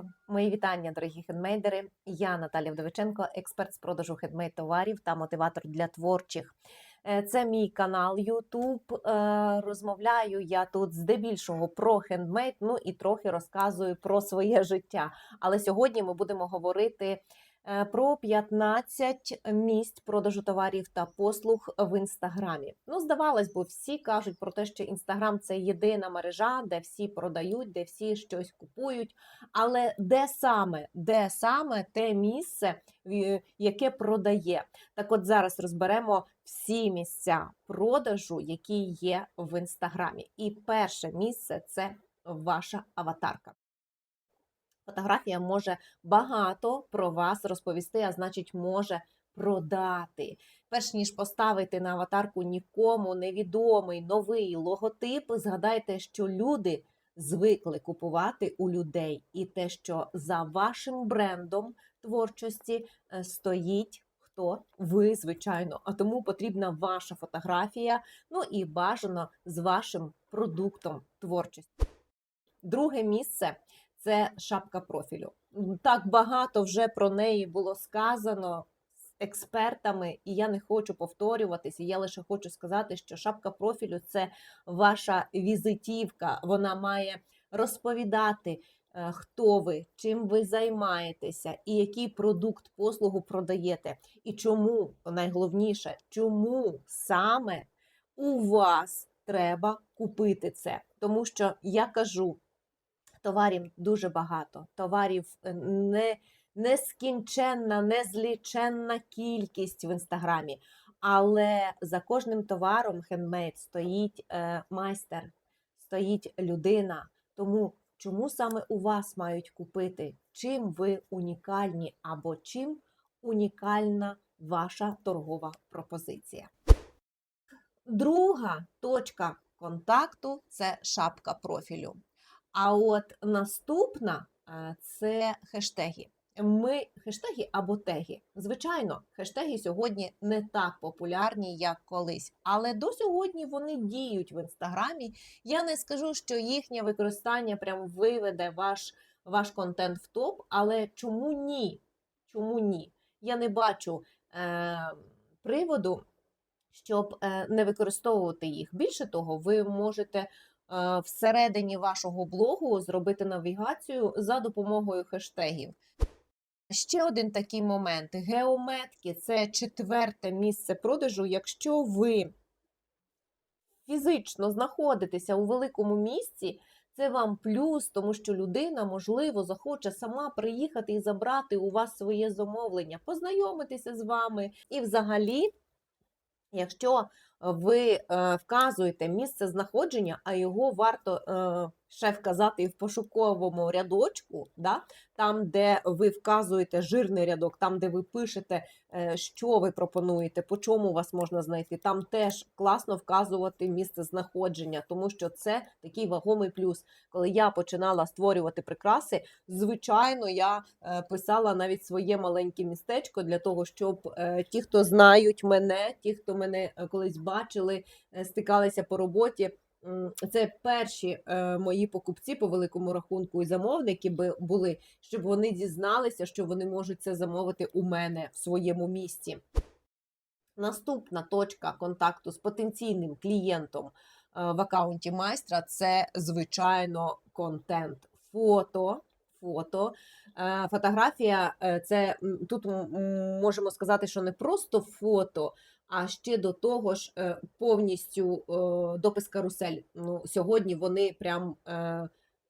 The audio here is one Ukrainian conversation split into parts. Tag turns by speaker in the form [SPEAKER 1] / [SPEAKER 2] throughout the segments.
[SPEAKER 1] ранку. Мої вітання, дорогі хендмейдери. Я Наталя Вдовиченко, експерт з продажу хедмейд товарів та мотиватор для творчих. Е, Це мій канал YouTube. Е, Розмовляю я тут здебільшого про хендмейд, ну і трохи розказую про своє життя. Але сьогодні ми будемо говорити про 15 місць продажу товарів та послуг в інстаграмі. Ну, здавалось би, всі кажуть про те, що інстаграм це єдина мережа, де всі продають, де всі щось купують. Але де саме, де саме те місце, яке продає? Так от зараз розберемо всі місця продажу, які є в інстаграмі. І перше місце це ваша аватарка. Фотографія може багато про вас розповісти, а значить, може продати. Перш ніж поставити на аватарку нікому невідомий новий логотип, згадайте, що люди звикли купувати у людей, і те, що за вашим брендом творчості е, стоїть. Хто ви, звичайно, а тому потрібна ваша фотографія, ну і бажано з вашим продуктом творчості. Друге місце це шапка профілю. Так багато вже про неї було сказано з експертами, і я не хочу повторюватися. Я лише хочу сказати, що шапка профілю це ваша візитівка. Вона має розповідати, е, хто ви, чим ви займаєтеся, і який продукт послугу продаєте. І чому найголовніше, чому саме у вас треба купити це? Тому що я кажу, товарів дуже багато, товарів е, не, нескінченна, незліченна кількість в інстаграмі. Але за кожним товаром хендмейд стоїть е, майстер, стоїть людина. Тому чому саме у вас мають купити? Чим ви унікальні або чим унікальна ваша торгова пропозиція? Друга точка контакту це шапка профілю. А от наступна е, це хештеги. Ми хештеги або теги. Звичайно, хештеги сьогодні не так популярні, як колись, але до сьогодні вони діють в інстаграмі. Я не скажу, що їхнє використання прям виведе ваш, ваш контент в топ, але чому ні? Чому ні? Я не бачу е, приводу, щоб е, не використовувати їх. Більше того, ви можете всередині вашого блогу зробити навігацію за допомогою хештегів. Ще один такий момент: геометки це четверте місце продажу. Якщо ви фізично знаходитеся у великому місці, це вам плюс, тому що людина, можливо, захоче сама приїхати і забрати у вас своє замовлення, познайомитися з вами. І взагалі, якщо ви е, вказуєте місце знаходження, а його варто е, ще вказати в пошуковому рядочку, да? там, де ви вказуєте жирний рядок, там, де ви пишете, е, що ви пропонуєте, по чому вас можна знайти, там теж класно вказувати місце знаходження, тому що це такий вагомий плюс. Коли я починала створювати прикраси, звичайно, я е, писала навіть своє маленьке містечко для того, щоб е, ті, хто знають мене, ті, хто мене колись бачили, стикалися по роботі. Це перші е, мої покупці по великому рахунку і замовники би були, щоб вони дізналися, що вони можуть це замовити у мене в своєму місті. Наступна точка контакту з потенційним клієнтом е, в аккаунті майстра це, звичайно, контент. Фото. Фото. Е, Фотографія е, це тут можемо сказати, що не просто фото, а ще до того ж е, повністю допис карусель. Ну, сьогодні вони прям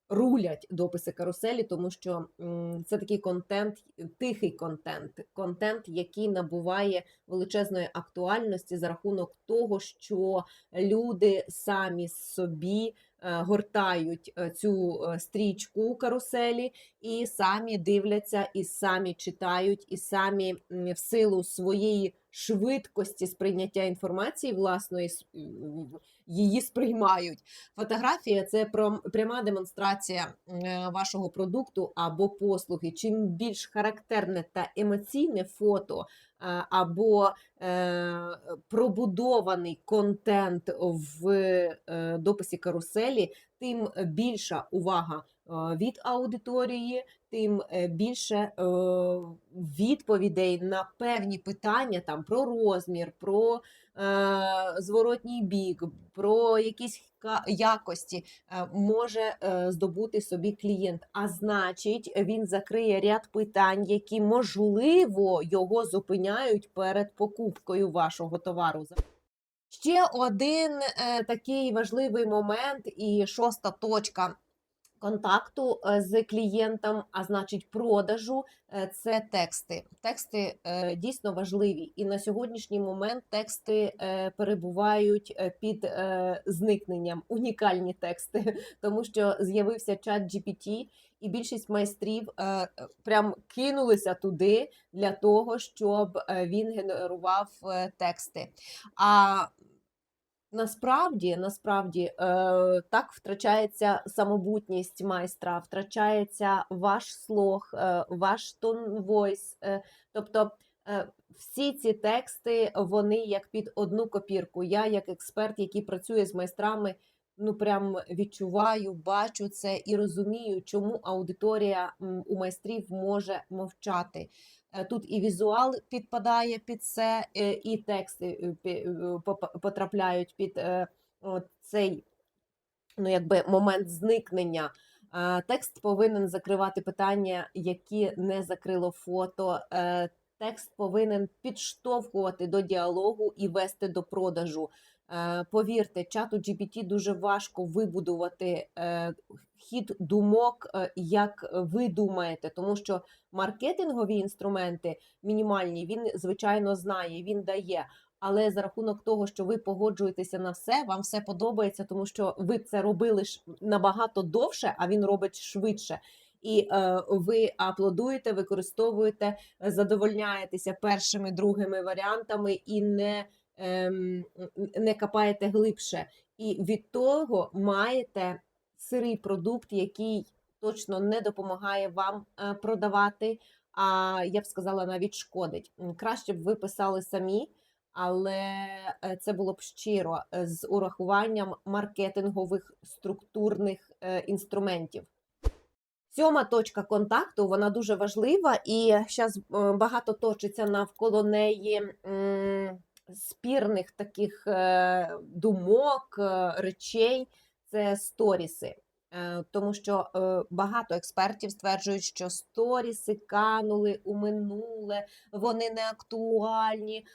[SPEAKER 1] рулять дописи каруселі, тому що це такий контент, тихий контент, контент, який набуває величезної актуальності за рахунок того, що люди самі собі гортають е, цю е, стрічку каруселі і самі дивляться, і самі читають, і самі в силу своєї швидкості сприйняття інформації власної її сприймають. Фотографія це пряма демонстрація е, вашого продукту або послуги. Чим більш характерне та емоційне фото е, або е, пробудований контент в дописі каруселі, тим більша увага від аудиторії, тим е, більше е, відповідей на певні питання там про розмір, про е, зворотній бік, про якісь якості може здобути собі клієнт. А значить, він закриє ряд питань, які можливо його зупиняють перед покупкою вашого товару. Ще один такий важливий момент і шоста точка контакту е, з клієнтом, а значить продажу, е, це тексти. Тексти е, дійсно важливі, і на сьогоднішній момент тексти перебувають під зникненням, унікальні тексти, тому що з'явився чат GPT, і більшість майстрів прям кинулися туди для того, щоб він генерував тексти. А Насправді, насправді, е, так втрачається самобутність майстра, втрачається ваш слог, е, ваш тон войс. Е, тобто е, всі ці тексти, вони як під одну копірку. Я, як експерт, який працює з майстрами, ну прям відчуваю, бачу це і розумію, чому аудиторія у майстрів може мовчати. Е, Тут і візуал підпадає під це, е, і тексти е, потрапляють під цей ну, якби момент зникнення. Текст повинен закривати питання, які не закрило фото. Текст повинен підштовхувати до діалогу і вести до продажу. Е, Повірте, чату GPT дуже важко вибудувати е, хід думок, е, як ви думаєте, тому що маркетингові інструменти мінімальні, він звичайно знає, він дає. Але за рахунок того, що ви погоджуєтеся на все, вам все подобається, тому що ви це робили набагато довше, а він робить швидше. І е, ви аплодуєте, використовуєте, задовольняєтеся першими, другими варіантами і не, не копаєте глибше. І від того маєте сирий продукт, який точно не допомагає вам е, продавати, а я б сказала, навіть шкодить. Краще б ви писали самі, але е, це було б щиро е, з урахуванням маркетингових структурних інструментів. Сьома точка контакту вона дуже важлива, і зараз багато точиться навколо неї спірних таких е, думок, е, речей. Це сторіси. Е, Тому що багато експертів стверджують, що сторіси канули у минуле, вони не актуальні,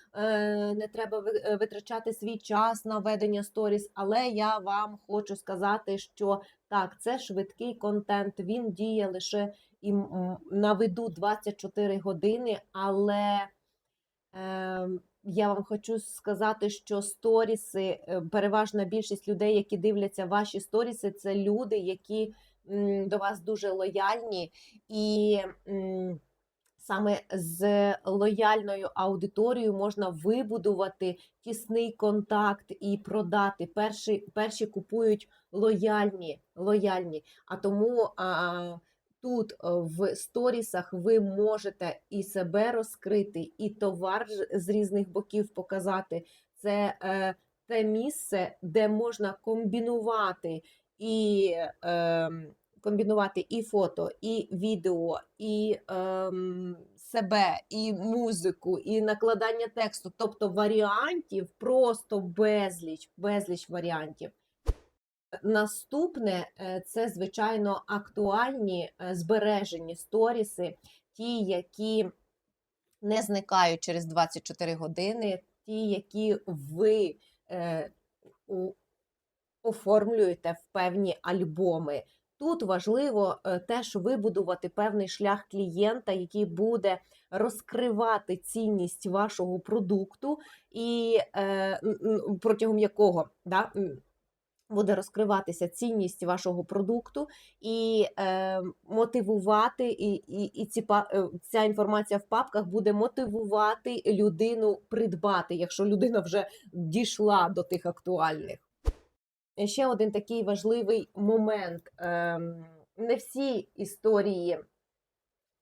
[SPEAKER 1] не треба витрачати свій час на ведення сторіс. Але я вам хочу сказати, що так, це швидкий контент, він діє лише і на виду 24 години, але Ем, я вам хочу сказати, що сторіси, е, переважна більшість людей, які дивляться ваші сторіси, це люди, які до вас дуже лояльні, і саме з лояльною аудиторією можна вибудувати тісний контакт і продати. Перші, перші купують лояльні, лояльні. А тому а, тут е, в сторісах ви можете і себе розкрити, і товар з різних боків показати. Це е, те місце, де можна комбінувати і е, комбінувати і фото, і відео, і ем, себе, і музику, і накладання тексту. Тобто варіантів просто безліч, безліч варіантів. Наступне е, це, звичайно, актуальні е, збережені сторіси, ті, які не зникають через 24 години, ті, які ви е, оформлюєте в певні альбоми. Тут важливо теж вибудувати певний шлях клієнта, який буде розкривати цінність вашого продукту, і протягом якого да, буде розкриватися цінність вашого продукту і е, мотивувати, і, і, і ці, е, ця інформація в папках буде мотивувати людину придбати, якщо людина вже дійшла до тих актуальних. Ще один такий важливий момент. ем, Не всі історії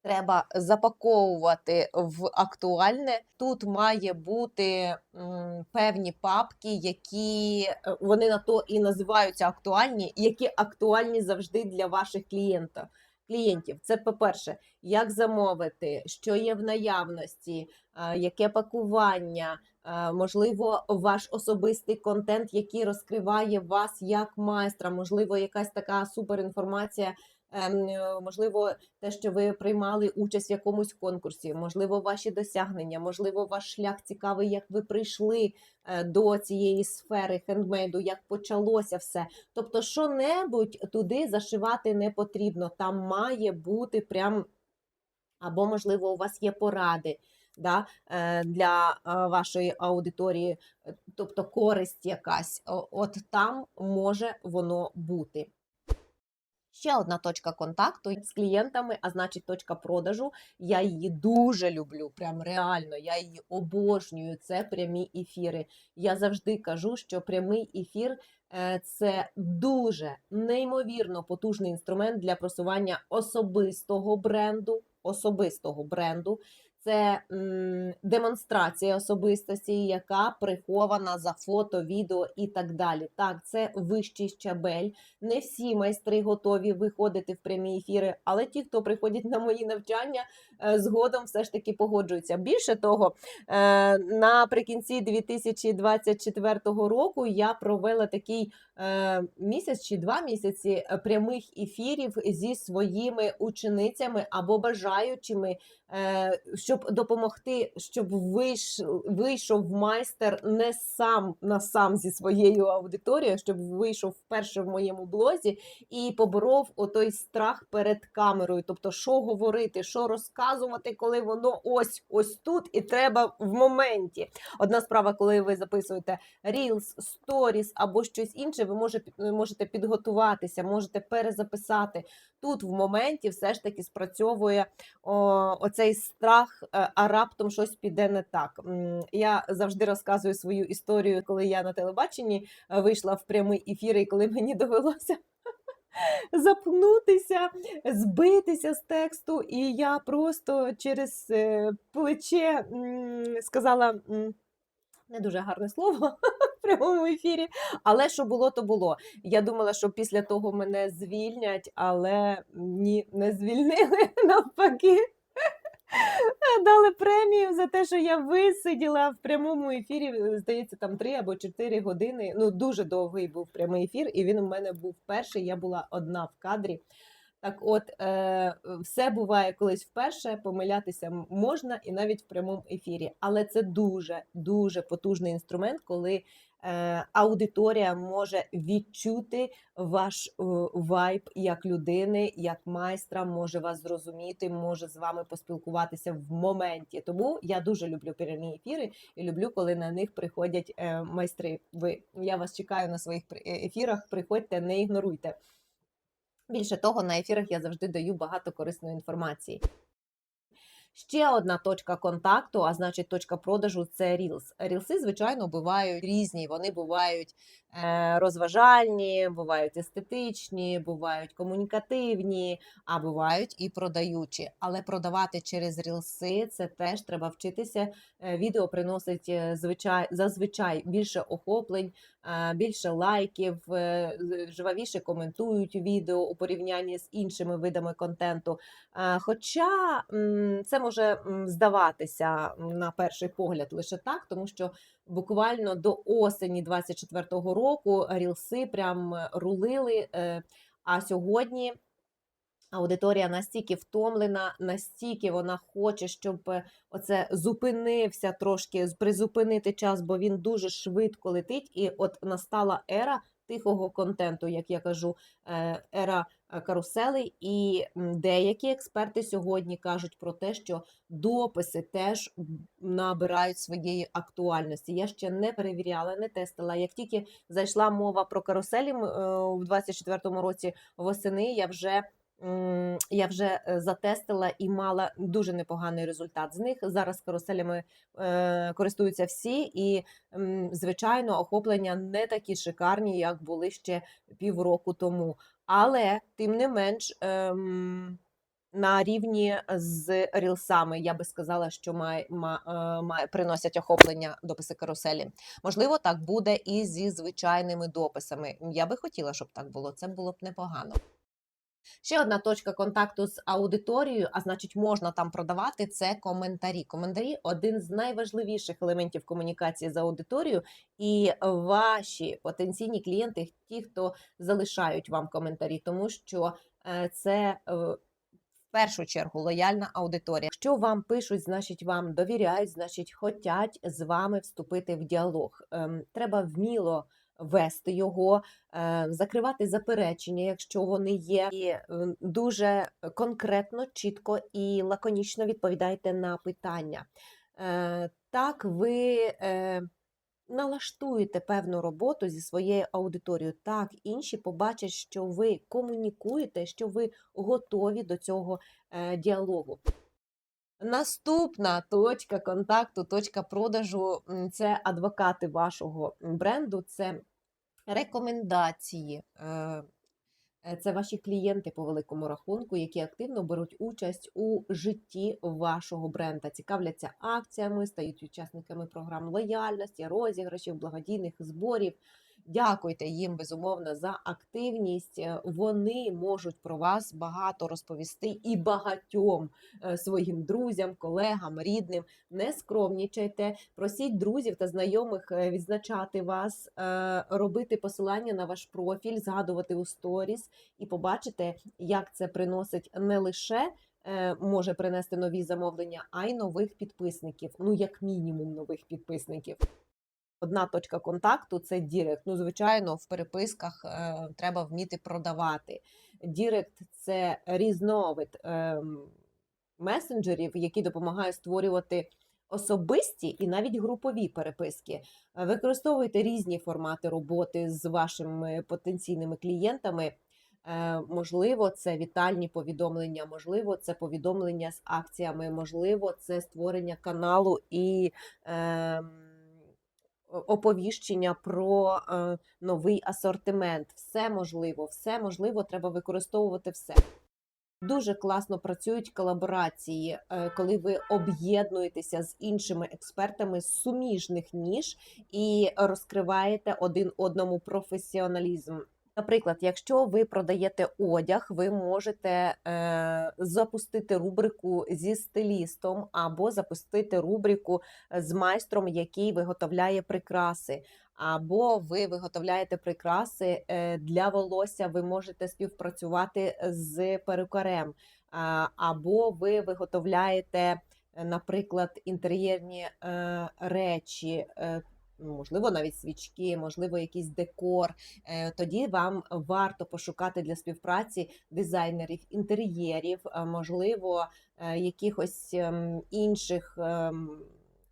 [SPEAKER 1] треба запаковувати в актуальне. Тут має бути м, певні папки, які е, вони на то і називаються актуальні, які актуальні завжди для ваших клієнтів. Клієнтів, це по-перше, як замовити, що є в наявності, яке пакування, можливо, ваш особистий контент, який розкриває вас як майстра, можливо, якась така суперінформація, можливо, те, що ви приймали участь в якомусь конкурсі, можливо, ваші досягнення, можливо, ваш шлях цікавий, як ви прийшли е, до цієї сфери хендмейду, як почалося все. Тобто, що-небудь туди зашивати не потрібно. Там має бути прям, або, можливо, у вас є поради. Да, е, для е, вашої аудиторії, е, тобто користь якась, от там може воно бути. Ще одна точка контакту з клієнтами, а значить точка продажу. Я її дуже люблю, прям реально. Я її обожнюю. Це прямі ефіри. Я завжди кажу, що прямий ефір е, це дуже неймовірно потужний інструмент для просування особистого бренду. Особистого бренду. Це м, демонстрація особистості, яка прихована за фото, відео і так далі. Так, це вищий щабель. Не всі майстри готові виходити в прямі ефіри, але ті, хто приходять на мої навчання, е, згодом все ж таки погоджуються. Більше того, е, наприкінці 2024 року я провела такий е, місяць чи два місяці прямих ефірів зі своїми ученицями або бажаючими, е, щоб допомогти, щоб вийшов, вийшов майстер не сам на сам зі своєю аудиторією, щоб вийшов вперше в моєму блозі і поборов отой страх перед камерою. Тобто, що говорити, що розказувати, коли воно ось ось тут, і треба в моменті. Одна справа, коли ви записуєте Reels, Stories або щось інше, ви може, можете підготуватися, можете перезаписати. Тут в моменті все ж таки спрацьовує о, оцей страх, а раптом щось піде не так. Я завжди розказую свою історію, коли я на телебаченні е, вийшла в прямий ефір, і коли мені довелося. Запнутися, збитися з тексту, і я просто через е, плече сказала не дуже гарне слово в прямому ефірі, але що було, то було. Я думала, що після того мене звільнять, але ні, не звільнили навпаки. Дали премію за те, що я висиділа в прямому ефірі, е, здається, там три або чотири години. Ну, дуже довгий був прямий ефір, і він у мене був перший. Я була одна в кадрі. Так от, е, все буває колись вперше, помилятися можна і навіть в прямому ефірі. Але це дуже дуже потужний інструмент, коли е, аудиторія може відчути ваш е, вайб як людини, як майстра, може вас зрозуміти, може з вами поспілкуватися в моменті. Тому я дуже люблю прямі ефіри і люблю, коли на них приходять е, майстри. Ви я вас чекаю на своїх е, ефірах. Приходьте, не ігноруйте. Більше того, на ефірах я завжди даю багато корисної інформації. Ще одна точка контакту, а значить точка продажу це Reels. Рілси, звичайно, бувають різні. Вони бувають е, розважальні, бувають естетичні, бувають комунікативні, а бувають і продаючі. Але продавати через рілси це теж треба вчитися. Е, Відео приносить е, звичай, зазвичай більше охоплень, більше лайків, е, жвавіше коментують відео у порівнянні з іншими видами контенту. Хоча це може здаватися на перший погляд лише так, тому що буквально до осені 24-го року рілси прям е, рулили. е, А сьогодні аудиторія настільки втомлена, настільки вона хоче, щоб е, оце зупинився трошки, призупинити час, бо він дуже швидко летить. І от настала ера тихого контенту, як я кажу, е, ера е, каруселей. І деякі експерти сьогодні кажуть про те, що дописи теж набирають своєї актуальності. Я ще не перевіряла, не тестила. Як тільки зайшла мова про каруселі у 24-му році восени, я вже я вже е, затестила і мала дуже непоганий результат з них. Зараз каруселями е, користуються всі, і звичайно, охоплення не такі шикарні, як були ще півроку тому. Але тим не менш. ем, на рівні з рілсами. Я би сказала, що має, ма, е, має, приносять охоплення дописи каруселі. Можливо, так буде і зі звичайними дописами. Я би хотіла, щоб так було. Це було б непогано. Ще одна точка контакту з аудиторією, а значить, можна там продавати це коментарі. Коментарі один з найважливіших елементів комунікації з аудиторією, і ваші потенційні клієнти, ті, хто залишають вам коментарі, тому що е, це. е, В першу чергу лояльна аудиторія. Якщо вам пишуть, значить вам довіряють, значить хочуть з вами вступити в діалог. Ем, Треба вміло вести його, е, закривати заперечення, якщо вони є, і е, дуже конкретно, чітко і лаконічно відповідайте на питання. Е, Так, ви налаштуєте певну роботу зі своєю аудиторією. Так, інші побачать, що ви комунікуєте, що ви готові до цього діалогу. Наступна точка контакту, точка продажу це адвокати вашого бренду, це рекомендації. е, е, Це ваші клієнти по великому рахунку, які активно беруть участь у житті вашого бренда, цікавляться акціями, стають учасниками програм лояльності, розіграшів, благодійних зборів. Дякуйте їм безумовно за активність. Е, Вони можуть про вас багато розповісти і багатьом е, своїм друзям, колегам, рідним. Не скромнічайте, просіть друзів та знайомих е, відзначати вас, робити посилання на ваш профіль, згадувати у сторіс і побачите, як це приносить не лише. Може принести нові замовлення, а й нових підписників. Ну, як мінімум, нових підписників. Одна точка контакту це Дірект. Ну, звичайно, в переписках е, треба вміти продавати. Дірект це різновид е, месенджерів, які допомагають створювати особисті і навіть групові переписки. Е, Використовуйте різні формати роботи з вашими потенційними клієнтами. Е, Можливо, це вітальні повідомлення, можливо, це повідомлення з акціями, можливо, це створення каналу і. Е, оповіщення про е, новий асортимент. Все можливо, все можливо, треба використовувати все. Дуже класно працюють колаборації, е, коли ви об'єднуєтеся з іншими експертами з суміжних ніж і розкриваєте один одному професіоналізм. Наприклад, якщо ви продаєте одяг, ви можете е, запустити рубрику зі стилістом або запустити рубрику з майстром, який виготовляє прикраси. Або ви виготовляєте прикраси е, для волосся, ви можете співпрацювати з перукарем, або ви виготовляєте, е, наприклад, інтер'єрні е, речі. Е, ну, Можливо, навіть свічки, можливо, якийсь декор. Е, Тоді вам варто пошукати для співпраці дизайнерів інтер'єрів, можливо, е, якихось ем, інших ем,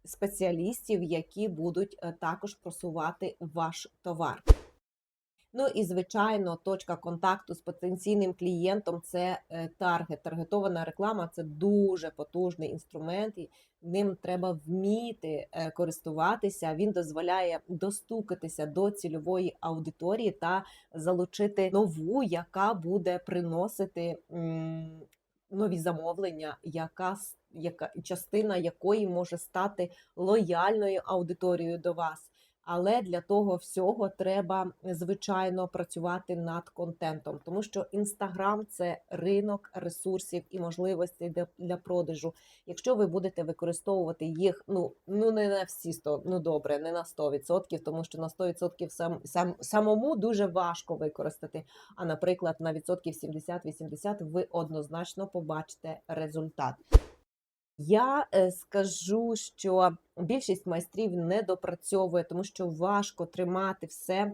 [SPEAKER 1] спеціалістів, які будуть е, також просувати ваш товар. Ну і звичайно, точка контакту з потенційним клієнтом це е, таргет. Таргетована реклама це дуже потужний інструмент, і ним треба вміти е, користуватися. Він дозволяє достукатися до цільової аудиторії та залучити нову, яка буде приносити нові замовлення, яка яка частина якої може стати лояльною аудиторією до вас. Але для того всього треба звичайно працювати над контентом, тому що інстаграм це ринок ресурсів і можливостей для, продажу. Якщо ви будете використовувати їх, ну ну не на всі 100, ну добре, не на 100%, тому що на 100% сам, сам самому дуже важко використати. А наприклад, на відсотків 70-80 ви однозначно побачите результат. Я е, скажу, що більшість майстрів не допрацьовує, тому що важко тримати все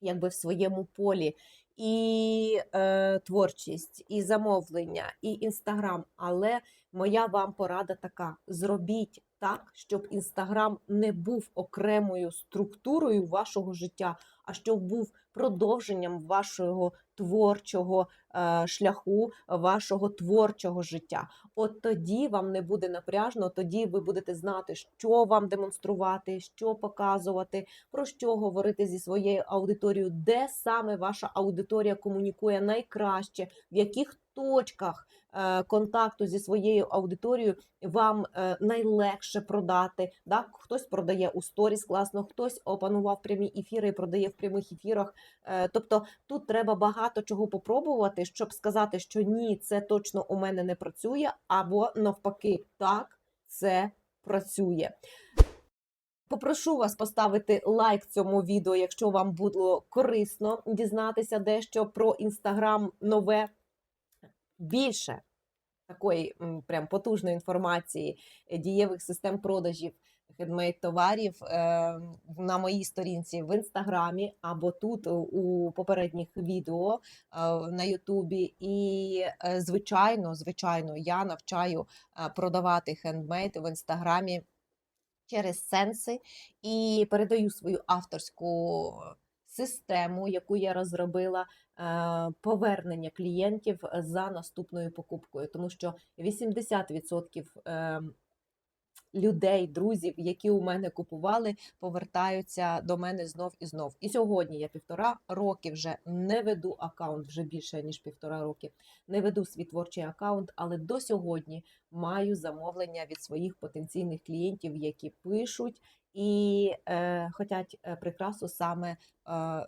[SPEAKER 1] якби в своєму полі. І е, творчість, і замовлення, і інстаграм. Але моя вам порада така: зробіть так, щоб інстаграм не був окремою структурою вашого життя, а щоб був продовженням вашого творчого е, шляху, вашого творчого життя. От тоді вам не буде напряжно, тоді ви будете знати, що вам демонструвати, що показувати, про що говорити зі своєю аудиторією, де саме ваша аудиторія комунікує найкраще, в яких точках е, контакту зі своєю аудиторією вам е, найлегше продати. Да? Хтось продає у сторіс класно, хтось опанував прямі ефіри і продає в прямих ефірах. Е, Тобто тут треба багато чого попробувати, щоб сказати, що ні, це точно у мене не працює, або навпаки, так, це працює. Попрошу вас поставити лайк цьому відео, якщо вам було корисно дізнатися дещо про інстаграм нове. Більше такої прям потужної інформації е, дієвих систем продажів хендмейд товарів е, на моїй сторінці в інстаграмі або тут у- у попередніх відео е, на Ютубі. І е, звичайно, звичайно, я навчаю е, продавати хендмейд в інстаграмі через сенси і передаю свою авторську систему, яку я розробила, е, повернення клієнтів за наступною покупкою, тому що 80% е, людей, друзів, які у мене купували, повертаються до мене знов і знов. І сьогодні я півтора роки вже не веду аккаунт, вже більше ніж півтора роки. Не веду свій творчий аккаунт, але до сьогодні маю замовлення від своїх потенційних клієнтів, які пишуть і е, хочуть е, прикрасу саме е,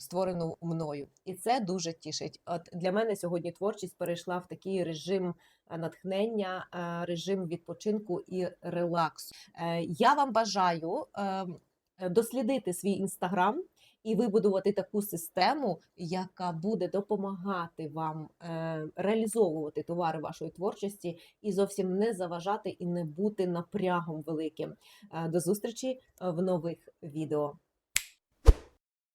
[SPEAKER 1] створену мною. І це дуже тішить. От для мене сьогодні творчість перейшла в такий режим натхнення, е, режим відпочинку і релаксу. Е, Я вам бажаю е, дослідити свій інстаграм. І вибудувати таку систему, яка буде допомагати вам е, реалізовувати товари вашої творчості і зовсім не заважати і не бути напрягом великим. Е, До зустрічі е, в нових відео.